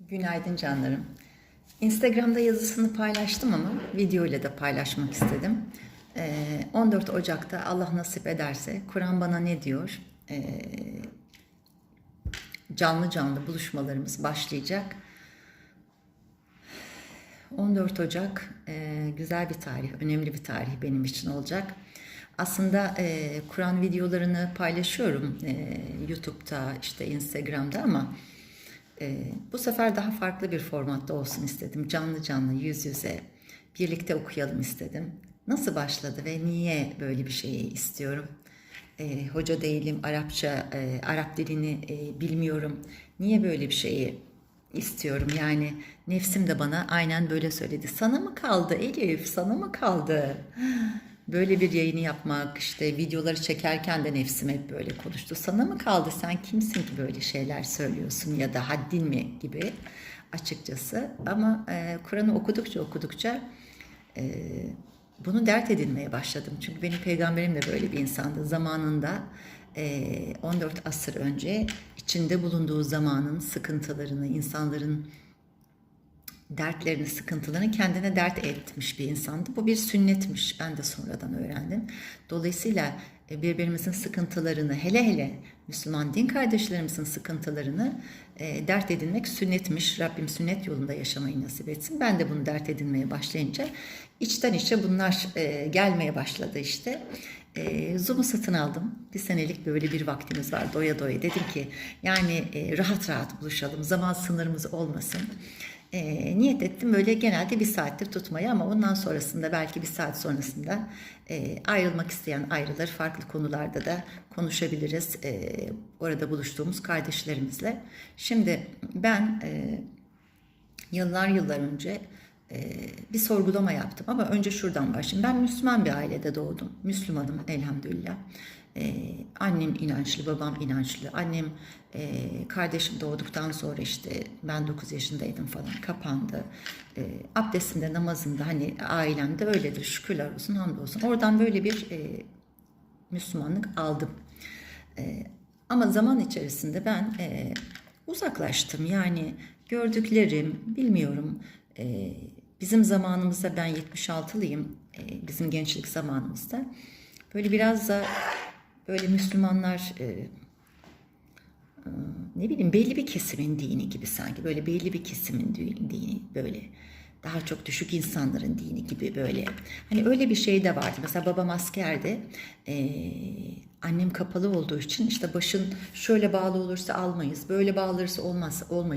Günaydın canlarım. Instagram'da yazısını paylaştım ama video ile de paylaşmak istedim. Ee, 14 Ocak'ta Allah nasip ederse Kur'an bana ne diyor? Ee, canlı canlı buluşmalarımız başlayacak. 14 Ocak e, güzel bir tarih, önemli bir tarih benim için olacak. Aslında e, Kur'an videolarını paylaşıyorum e, YouTube'da, işte Instagram'da ama e, bu sefer daha farklı bir formatta olsun istedim. Canlı canlı, yüz yüze birlikte okuyalım istedim. Nasıl başladı ve niye böyle bir şeyi istiyorum? E, hoca değilim, Arapça, e, Arap dilini e, bilmiyorum. Niye böyle bir şeyi istiyorum? Yani nefsim de bana aynen böyle söyledi. Sana mı kaldı Elif? Sana mı kaldı? Böyle bir yayını yapmak, işte videoları çekerken de nefsim hep böyle konuştu. Sana mı kaldı? Sen kimsin ki böyle şeyler söylüyorsun ya da haddin mi gibi açıkçası. Ama e, Kur'an'ı okudukça okudukça e, bunu dert edinmeye başladım. Çünkü benim peygamberim de böyle bir insandı. Zamanında e, 14 asır önce içinde bulunduğu zamanın sıkıntılarını, insanların dertlerini, sıkıntılarını kendine dert etmiş bir insandı. Bu bir sünnetmiş. Ben de sonradan öğrendim. Dolayısıyla e, birbirimizin sıkıntılarını, hele hele Müslüman din kardeşlerimizin sıkıntılarını e, dert edinmek sünnetmiş. Rabbim sünnet yolunda yaşamayı nasip etsin. Ben de bunu dert edinmeye başlayınca içten içe bunlar e, gelmeye başladı işte. E, Zoom'u satın aldım. Bir senelik böyle bir vaktimiz var doya doya. Dedim ki yani e, rahat rahat buluşalım. Zaman sınırımız olmasın. E, niyet ettim böyle genelde bir saattir tutmayı ama ondan sonrasında belki bir saat sonrasında e, ayrılmak isteyen ayrılır. Farklı konularda da konuşabiliriz e, orada buluştuğumuz kardeşlerimizle. Şimdi ben e, yıllar yıllar önce e, bir sorgulama yaptım ama önce şuradan başlayayım. Ben Müslüman bir ailede doğdum. Müslümanım elhamdülillah. Annem inançlı, babam inançlı. Annem e, kardeşim doğduktan sonra işte ben 9 yaşındaydım falan kapandı. E, abdestimde, namazımda hani ailemde öyledir şükürler olsun, hamdolsun. Oradan böyle bir e, Müslümanlık aldım. E, ama zaman içerisinde ben e, uzaklaştım. Yani gördüklerim, bilmiyorum. E, bizim zamanımızda ben 76'lıyım. E, bizim gençlik zamanımızda. Böyle biraz da böyle Müslümanlar e, e, ne bileyim belli bir kesimin dini gibi sanki böyle belli bir kesimin dini, böyle daha çok düşük insanların dini gibi böyle. Hani öyle bir şey de vardı. Mesela babam askerdi e, annem kapalı olduğu için işte başın şöyle bağlı olursa almayız böyle bağlı olursa olmaz olmayız